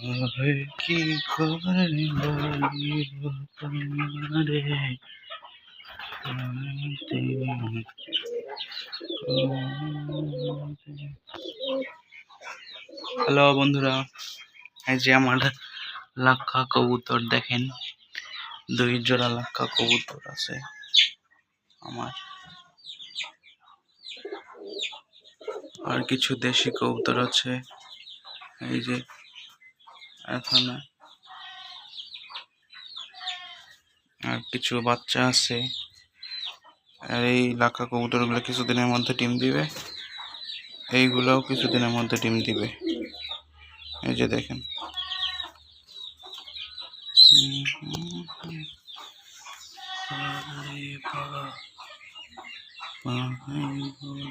কি বলিব তোমারে হ্যালো বন্ধুরা। এই যে আমার লাক্ষা কবুতর দেখেন, দুই জোড়া লাক্ষা কবুতর আছে আমার। আর কিছু দেশি কবুতর আছে, এই যে এখানে আর কিছু বাচ্চা আছে। আর এই লাক্ষা কবুতরগুলো কিছুদিনের মধ্যে ডিম দিবে। এইগুলোও কিছুদিনের মধ্যে ডিম দিবে। এই যে দেখেন।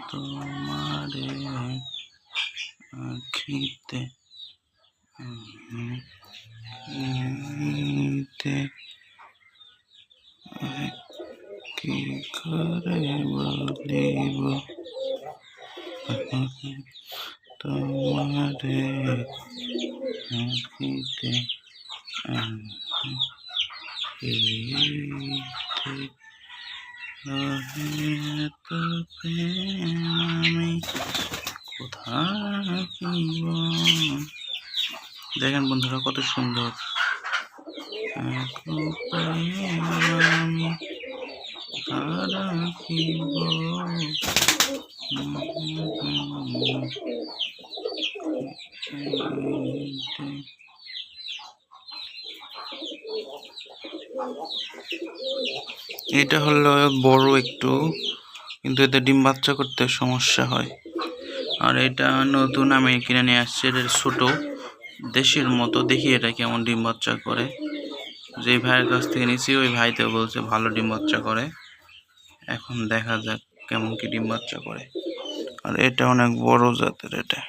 তোমারে আখিতে কি করে বলিব তোমারে রহে তো আমি কোথায় রাখিব দেখেন বন্ধুরা কত সুন্দর। এটা হলো বড় একটু, কিন্তু এতে ডিম বাচ্চা করতে সমস্যা হয়। আর এটা নতুন আমি কিনে নিয়ে আসছি, এটা ছোট। দেশের মতো দেখি এটা কেমন ডিম বাচ্চা করে। যে ভাইয়ের কাছ থেকে নিয়েছি ওই ভাইতে বলছে ভালো ডিম বাচ্চা করে। এখন দেখা যাক কেমন কি ডিম বাচ্চা করে। আর এটা অনেক বড় জাতের এটা।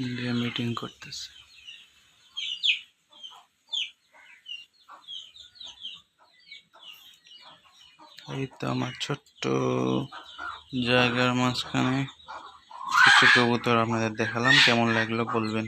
ইন্ডিয়া মিটিং করতেছে। এই তো আমার ছোট্ট জায়গার মাঝখানে কিছু কবুতর আপনাদের দেখালাম, কেমন লাগল বলবেন?